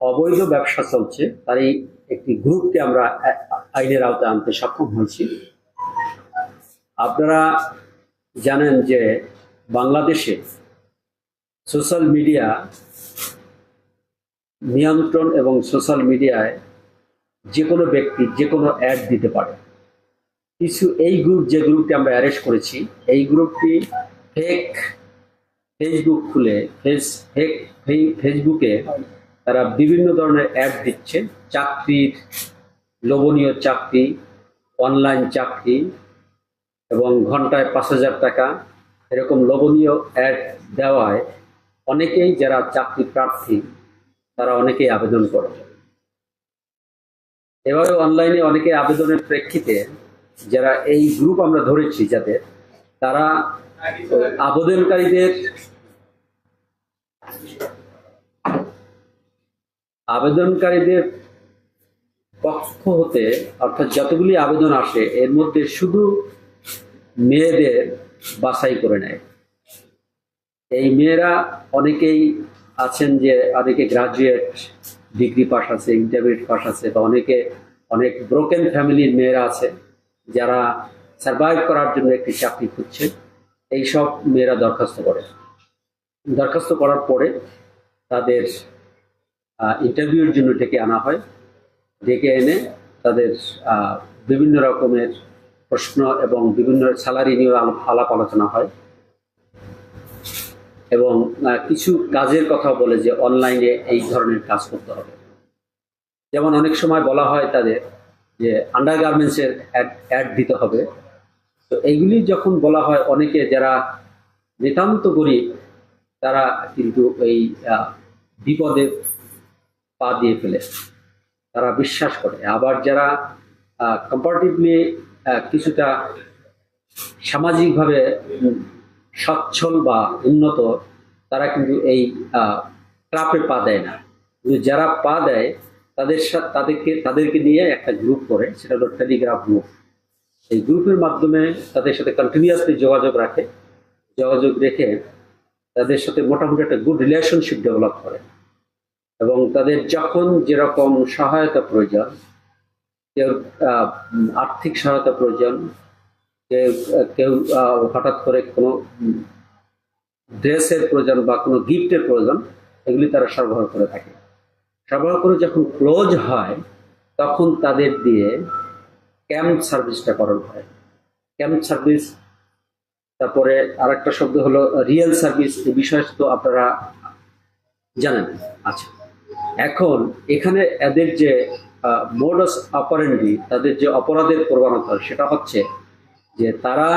অবৈধ ব্যবসা চলছে, তারই একটি গ্রুপকে আমরা আইনের আওতায় আনতে সক্ষম হয়েছি। আপনারা জানেন যে বাংলাদেশে সোশ্যাল মিডিয়া নিয়ন্ত্রণ এবং সোশ্যাল মিডিয়ায় যে কোনো ব্যক্তি যে কোনো অ্যাড দিতে পারে। কিছু এই গ্রুপ, যে গ্রুপটি আমরা অ্যারেস্ট করেছি, এই গ্রুপটি ফেক ফেসবুক খুলে ফেস ফেক ফেসবুকে তারা বিভিন্ন ধরনের অ্যাড দিচ্ছে। চাকরির লোভনীয় চাকরি অনলাইন চাকরি এবং ঘন্টায় পাঁচ হাজার টাকা এরকম লোভনীয় অ্যাড দেওয়ায় অনেকেই যারা চাকরি প্রার্থী, তারা অনেকেই আবেদন করে। এভাবে অনলাইনে অনেকে আবেদনের প্রেক্ষিতে যারা এই গ্রুপ আমরা ধরেছি যাদের তারা আবেদনকারীদের আবেদনকারীদের পক্ষ হতে, অর্থাৎ যতগুলি আবেদন আসে, এর মধ্যে শুধু মেয়েদের বাছাই করে নেয়। এই মেয়েরা অনেকেই আছেন যে, অনেকে গ্রাজুয়েট ডিগ্রি পাস আছে ইন্টারমিডিয়েট পাস আছে, বা অনেকে, অনেক ব্রোকেন ফ্যামিলির মেয়েরা আছে, যারা সার্ভাইভ করার জন্য একটি চাকরি খুঁজছে। এইসব মেয়েরা দরখাস্ত করে। দরখাস্ত করার পরে তাদের ইন্টারভিউর জন্য ডেকে আনা হয়। ডেকে এনে তাদের বিভিন্ন রকমের প্রশ্ন এবং বিভিন্ন স্যালারি নিয়ে আলাপ- আলোচনা হয়। এবং কিছু কাজের কথা বলে যে অনলাইনে এই ধরনের কাজ করতে হবে। যেমন অনেক সময় বলা হয় তাদের যে আন্ডার গার্মেন্টসের অ্যাড দিতে হবে। তো এইগুলি যখন বলা হয়, অনেকে যারা নিতান্ত গরিব, তারা কিন্তু এই বিপদে পা দিয়ে ফেলে। তারা বিশ্বাস করে। আবার যারা কম্পারেটিভলি কিছুটা সামাজিকভাবে সচ্ছল বা উন্নত, তারা কিন্তু এই ট্রাপে পা দেয় না। কিন্তু যারা পা দেয়, তাদের সাথে তাদেরকে তাদেরকে নিয়ে একটা গ্রুপ করে, সেটা হলো টেলিগ্রাফ গ্রুপ এই গ্রুপের মাধ্যমে তাদের সাথে কন্টিনিউয়াসলি যোগাযোগ রাখে। যোগাযোগ রেখে তাদের সাথে মোটামুটি একটা গুড রিলেশনশিপ ডেভেলপ করে। এবং তাদের যখন যেরকম সহায়তা প্রয়োজন কেউ আর্থিক সহায়তা প্রয়োজন কেউ কেউ হঠাৎ করে কোনো ড্রেসের প্রয়োজন বা কোনো গিফটের প্রয়োজন, এগুলি তারা সরবরাহ করে থাকে। সরবরাহ করে যখন ক্লোজ হয়, তখন তাদের দিয়ে ক্যাম্প সার্ভিসটা করানো হয়। ক্যাম্প সার্ভিস, তারপরে আরেকটা শব্দ হলো রিয়েল সার্ভিস এই বিষয়ে তো আপনারা জানেন। আচ্ছা। এখন এখানে এদের যে মোডস অপারেন্ডি তাদের যে অপরাধের প্রবণতা, সেটা হচ্ছে যে তারা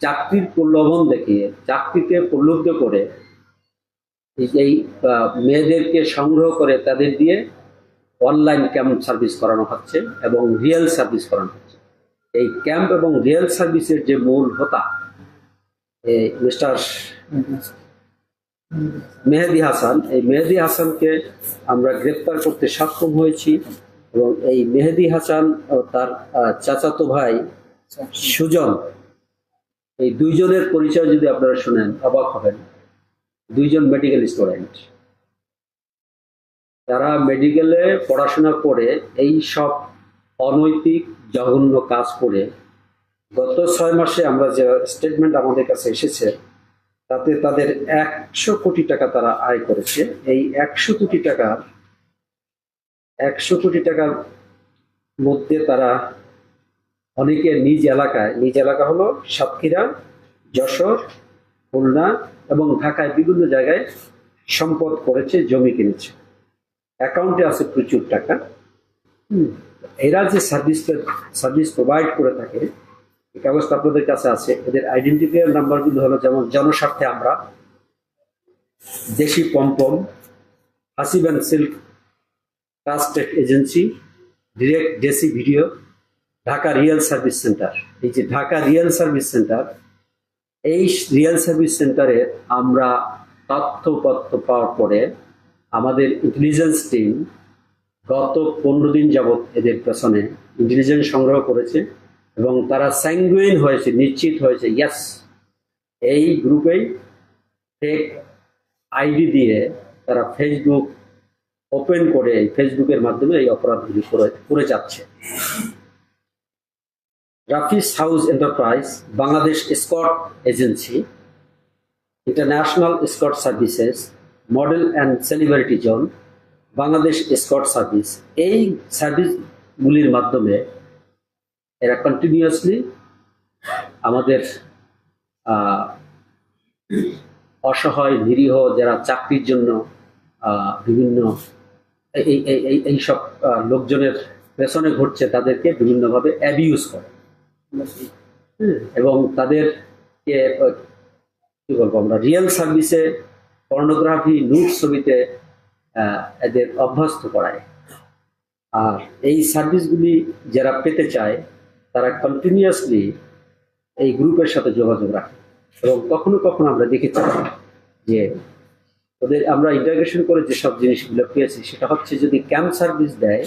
চাকরির প্রলোভন দেখিয়ে চাকরিতে প্রলুব্ধ করে, এই- মেয়েদেরকে সংগ্রহ করে তাদের দিয়ে অনলাইন ক্যাম্প সার্ভিস করানো হচ্ছে এবং রিয়েল সার্ভিস করানো হচ্ছে। এই ক্যাম্প এবং রিয়েল সার্ভিসের যে মূল হোতা মিস্টার মেহেদি হাসান, এই মেহেদি হাসানকে আমরা গ্রেপ্তার করতে সক্ষম হয়েছি এবং এই মেহেদি হাসান ও তার চাচাতো ভাই সুজন, এই দুইজনের পরিচয় যদি আপনারা শুনেন, অবাক হবেন। দুইজন মেডিকেল স্টুডেন্ট তারা মেডিকেলে পড়াশোনা করে এই সব অনৈতিক, জঘন্য কাজ করে গত ছয় মাসে আমরা যে স্টেটমেন্ট আমাদের কাছে এসেছে তাতে তাদের একশো কোটি টাকা তারা আয় করেছে। এই একশো কোটি টাকার একশো কোটি টাকার মধ্যে তারা অনেকে নিজ এলাকায়, নিজ এলাকা হলো সাতক্ষীরা, যশোর, খুলনা এবং ঢাকায় বিভিন্ন জায়গায় সম্পদ করেছে, জমি কিনেছে। অ্যাকাউন্টে আছে প্রচুর টাকা। এরা যে সার্ভিস সার্ভিস প্রোভাইড করে থাকে এই কাগজটা আপনাদের কাছে আছে। এদের আইডেন্টিফায়ার নাম্বারগুলো হলো যেমন জনস্বার্থে আমরা, Deshi Pompom Hasib and silk trusted agency direct Desi video, Dhaka real service centre. এই যে ঢাকা রিয়েল সার্ভিস সেন্টার, এই রিয়েল সার্ভিস সেন্টারে আমরা তথ্যপত্র পাওয়ার পরে আমাদের ইন্টেলিজেন্স টিম গত পনেরো দিন যাবৎ এদের পেছনে ইন্টেলিজেন্স সংগ্রহ করেছে। এবং তারা স্যাঙ্গুইন হয়েছে, নিশ্চিত হয়েছে ইয়াস এই গ্রুপেই ফেক আইডি দিয়ে তারা ফেসবুক ওপেন করে ফেসবুকের মাধ্যমে এই অপরাধগুলি করে যাচ্ছে। Rafi's house enterprise Bangladesh escort agency international escort services model and celebrity zone Bangladesh escort service এই সার্ভিসগুলির মাধ্যমে এরা কন্টিনিউয়াসলি আমাদের অসহায়, নিরীহ যারা চাকরির জন্য বিভিন্ন এই- এই- এই- এই- এইসব লোকজনের পেছনে ঘটছে তাদেরকে বিভিন্নভাবে অ্যাবিউজ করে। এবং তাদেরকে, কি বলব আমরা রিয়েল সার্ভিসে পর্নোগ্রাফি নুট ছবিতে এদের অভ্যস্ত করায়। আর এই সার্ভিসগুলি যারা পেতে চায় তারা কন্টিনিউয়াসলি এই গ্রুপের সাথে যোগাযোগ রাখে। এবং কখনো কখনো আমরা দেখেছি যে ওদের আমরা ইন্টাগ্রেশন করে যেসব জিনিসগুলো পেয়েছি, সেটা হচ্ছে যদি ক্যাম্প সার্ভিস দেয়,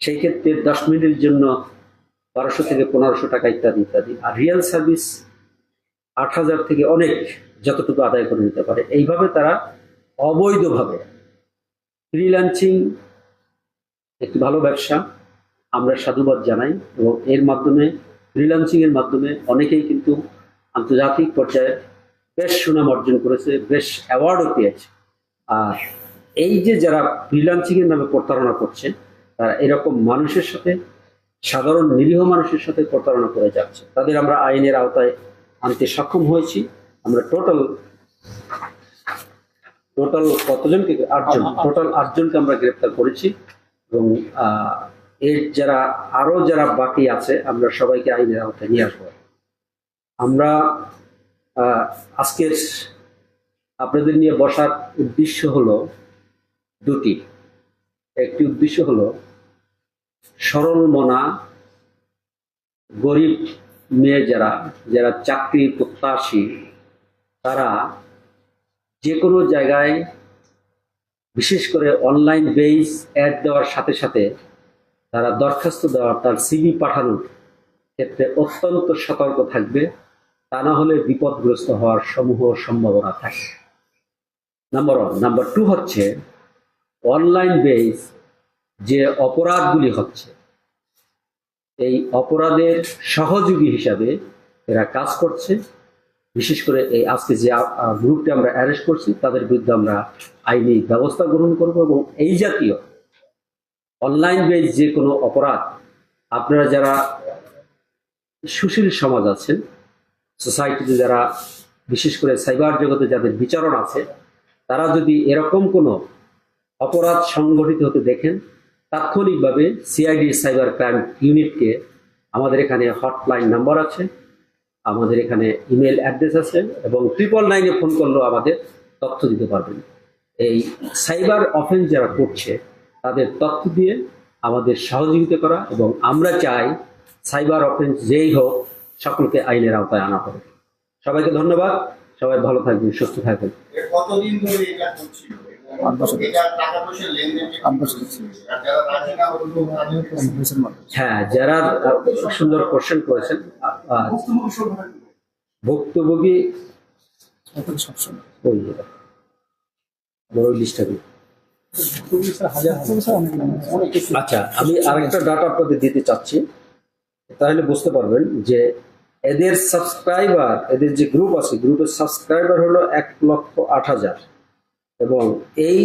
সেই ক্ষেত্রে দশ মিনিটের জন্য বারোশো থেকে পনেরোশো টাকা ইত্যাদি ইত্যাদি। আর রিয়েল সার্ভিস আট হাজার থেকে অনেক যতটুকু আদায় করে নিতে পারে। এইভাবে তারা অবৈধভাবে ফ্রিল্যান্সিং একটি ভালো ব্যবসা আমরা সাধুবাদ জানাই এবং এর মাধ্যমে ফ্রিল্যান্সিং এর মাধ্যমে অনেকেই কিন্তু আন্তর্জাতিক পর্যায়ে বেশ সুনাম অর্জন করেছে বেশ অ্যাওয়ার্ডও পেয়েছে। আর এই যে যারা ফ্রিল্যান্সিং এর নামে প্রতারণা করছে তারা এরকম মানুষের সাথে সাধারণ নিরীহ মানুষের সাথে প্রতারণা করে যাচ্ছে। তাদের আমরা আইনের আওতায় আনতে সক্ষম হয়েছি। আমরা টোটাল টোটাল কতজনকে আটজন টোটাল আটজনকে আমরা গ্রেপ্তার করেছি এবং আহ, এর যারা, আরও যারা বাকি আছে, আমরা সবাইকে আইনের আওতায় নিয়ে আসব। আমরা আজকের আপনাদের নিয়ে বসার উদ্দেশ্য হলো দুটি। একটি উদ্দেশ্য হলো সরল মনা, গরিব মেয়ে যারা যারা চাকরি প্রত্যাশী, তারা যে কোনো জায়গায় বিশেষ করে অনলাইন বেস অ্যাড দেওয়ার সাথে সাথে তারা দরখাস্ত দেওয়ার তার সিভি পাঠানোর ক্ষেত্রে অত্যন্ত সতর্ক থাকবে। তা না হলে বিপদগ্রস্ত হওয়ার সমূহ সম্ভাবনা থাকে। নাম্বার ওয়ান নাম্বার টু হচ্ছে অনলাইন বেস যে অপরাধগুলি হচ্ছে, এই অপরাধের সহযোগী হিসাবে এরা কাজ করছে। বিশেষ করে এই আজকে যে গ্রুপটি আমরা অ্যারেস্ট করছি, তাদের বিরুদ্ধে আমরা আইনি ব্যবস্থা গ্রহণ করব এবং এই জাতীয় অনলাইন বেস যে কোনো অপরাধ, আপনারা যারা সুশীল সমাজ আছেন, সোসাইটিতে যারা, বিশেষ করে সাইবার জগতে যাদের বিচারণ আছে, তারা যদি এরকম কোনো অপরাধ সংগঠিত হতে দেখেন, তাৎক্ষণিকভাবে সিআইডি সাইবার ক্রাইম ইউনিটকে আমাদের এখানে হটলাইন নাম্বার আছে, আমাদের এখানে ইমেল অ্যাড্রেস আছে এবং ট্রিপল নাইনে ফোন করলেও আমাদের তথ্য দিতে পারবেন। এই সাইবার অফেন্স যারা করছে তাদের তথ্য দিয়ে আমাদের সহযোগিতা করা এবং আমরা চাই সাইবার অফেন্স যেই হোক সকলকে আইনের আওতায় আনা হবে সবাইকে ধন্যবাদ। সবাই ভালো থাকবেন সুস্থ থাকবেন। কতদিন ধরে এটা হ্যাঁ যারা সুন্দর কোশ্চেন করেছেন ভুক্তভোগী সবসময়। ওই বড় লিস্টটা আচ্ছা আমি আরেকটা ডাটা আপনাদের দিতে চাচ্ছি। তাহলে বুঝতে পারবেন যে এদের সাবস্ক্রাইবার এদের যে গ্রুপ আছে গ্রুপের সাবস্ক্রাইবার হলো এক লক্ষ আট হাজার। এবং এই,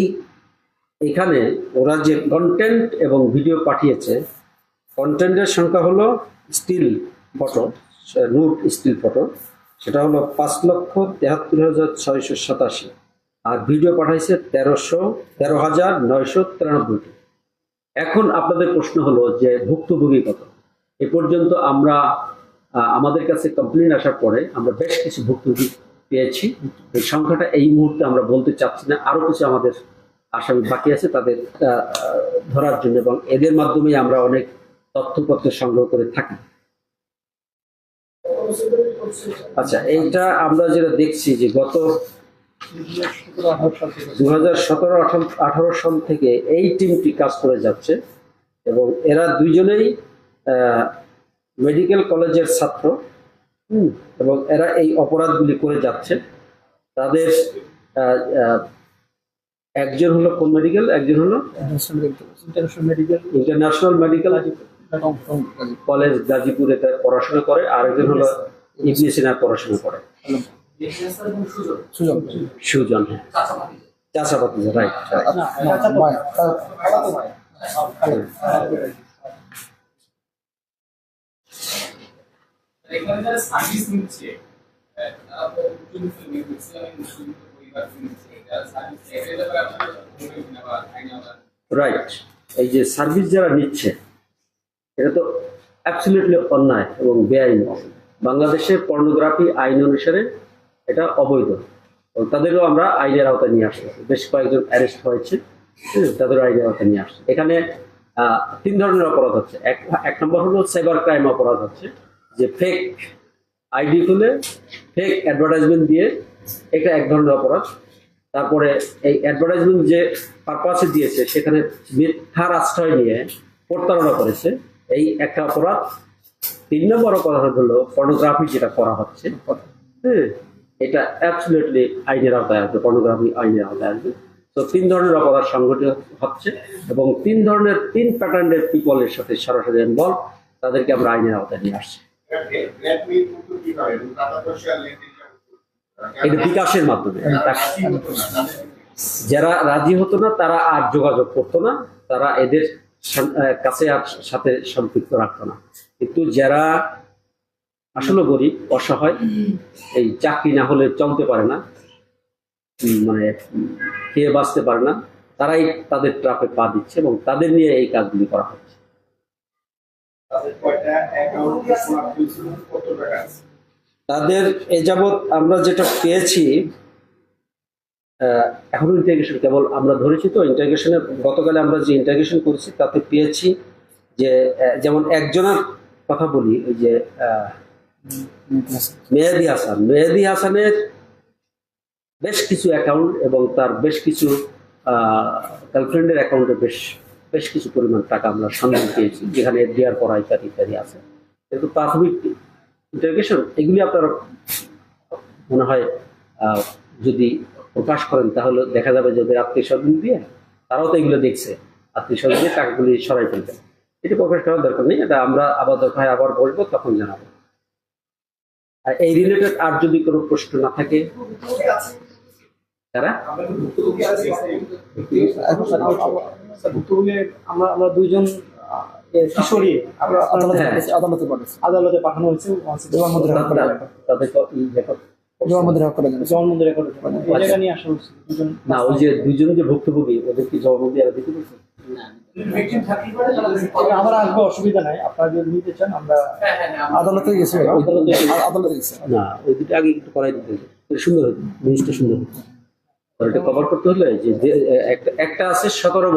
এখানে ওরা যে কন্টেন্ট এবং ভিডিও পাঠিয়েছে কন্টেন্টের সংখ্যা হলো স্টিল ফটো নুট স্টিল ফটো সেটা হলো পাঁচ লক্ষ তেহাত্তর হাজার ছয়শো সাতাশি। আর ভিডিও পাঠাইছে তেরোশো, তেরো হাজার নয়শো তিরানব্বইটি। এখন আপনাদের প্রশ্ন হলো যে ভুক্তভোগী কত? এ পর্যন্ত আমরা আমাদের কাছে কমপ্লেন আসার পরে আমরা বেশ কিছু ভুক্তভোগী পেয়েছি। এই সংখ্যাটা এই মুহূর্তে আমরা বলতে চাচ্ছি না। আরও কিছু আমাদের আসামি বাকি আছে তাদের ধরার জন্য এবং এদের মাধ্যমে আমরা অনেক তথ্যপত্র সংগ্রহ করে থাকি। আচ্ছা এইটা আমরা যেটা দেখছি যে গত দু হাজার সতেরো আঠারো সাল থেকে এই টিমটি কাজ করে যাচ্ছে এবং এরা দুইজনেই মেডিকেল কলেজের ছাত্র। এবং এরা এই অপরাধগুলি করে যাচ্ছে। তাদের একজন হলো কোন মেডিকেল একজন হলো ইন্টারন্যাশনাল মেডিকেল কলেজ গাজীপুরে তার পড়াশোনা করে আর একজন হলো ইবিএসএন আর পড়াশোনা করে। সুজন। হ্যাঁ। রাইট রাইট এই যে সার্ভিস যারা নিচ্ছে এটা তো অ্যাবসলিউটলি অন্যায় এবং বেআইনি। বাংলাদেশের পর্নোগ্রাফি আইন অনুসারে এটা অবৈধ। তাদেরও আমরা আইনের আওতায় নিয়ে আসছি। বেশ কয়েকজন অ্যারেস্ট হয়েছে হুম, তাদেরও আইনের আওতায় নিয়ে আসছে। এখানে তিন ধরনের অপরাধ হচ্ছে। এক এক নম্বর হলো সাইবার ক্রাইম অপরাধ হচ্ছে যে ফেক আইডি খুলে ফেক অ্যাডভার্টাইজমেন্ট দিয়ে এটা এক ধরনের অপরাধ। তারপরে এই অ্যাডভার্টাইজমেন্ট যে পারপাসে দিয়েছে সেখানে মিথ্যার আশ্রয় নিয়ে প্রতারণা করেছে এই একটা অপরাধ। তিন নম্বর অপরাধ হলো ফটোগ্রাফি যেটা করা হচ্ছে। হ্যাঁ এটা অ্যাবসলিউটলি আইনের আওতায় আসবে পর্নোগ্রাফি আইনের আওতায় আসবে। তো তিন ধরনের অপরাধ সংগঠিত হচ্ছে এবং তিন ধরনের, তিন প্যাটার্নের পিপলের সাথে সরাসরি ইনভলভ তাদেরকে আমরা আইনের আওতায় নিয়ে আসছি। বিকাশের মাধ্যমে। যারা রাজি হতো না, তারা আর যোগাযোগ করতো না, তারা এদের কাছে আর সাথে সম্পৃক্ত রাখতো না। কিন্তু যারা আসলে গরিব অসহায় এই চাকরি না হলে চলতে পারে না মানে খেয়ে বাঁচতে পারে না তারাই তাদের ট্রাফে পা দিচ্ছে এবং তাদের নিয়ে এই কাজগুলি করা হচ্ছে। তাদের এ যাবৎ আমরা যেটা পেয়েছি আহ, এখনও ইন্টারগ্রেশন কেবল আমরা ধরেছি তো ইন্টারগ্রেশনে গতকালে আমরা যে ইন্টারগ্রেশন করেছি তাতে পেয়েছি যে যেমন একজনের কথা বলি ওই যে আহ, মেহেদি হাসান। মেহেদি হাসানের বেশ কিছু অ্যাকাউন্ট এবং তার বেশ কিছু গার্লফ্রেন্ডের অ্যাকাউন্টে বেশ বেশ কিছু পরিমাণ টাকা আমরা সন্ধান পেয়েছি, যেখানে এফডিআর করা ইত্যাদি ইত্যাদি আছে। কিন্তু প্রাথমিক ইন্টারগ্রেশন এগুলি আপনারা মনে হয় যদি প্রকাশ করেন, তাহলে দেখা যাবে যে আত্মীয় স্বজন দিয়ে তারাও তো এগুলো দেখছে। আত্মীয় স্বজন দিয়ে টাকাগুলি সরাই ফেলবে। এটা প্রকাশ করার দরকার নেই। এটা আমরা আবার দরকার হয় আবার বলব তখন জানাব। আর এই রিলেটেড আর যদি কোনো প্রশ্ন না থাকে তারা? আমরা- আমরা দুইজন কিশোরী আদালতে হ্যাঁ। আদালতে পাঠানো হয়েছে জবানবন্দি রেকর্ড করা তাদের- তাদের রেকর্ড জবানবন্দি রেকর্ড করা যাবে জবানবন্দি রেকর্ড এই জায়গা নিয়ে আসা হচ্ছে দুজন না ওই যে দুজন যে ভুক্তভোগী ওদের কি জবাবদি আর দিতে বলছে? আসব অসুবিধা নাই। আপনারা যদি নিতে চান আমরা হ্যাঁ হ্যাঁ আদালতে গেছি। আদালতে গেছি। না ওই দুটো আগে একটু করাই দিতে সুন্দর হতো জিনিসটা সুন্দর হতো। কভার করতে হলে যে একটা আছে সতেরো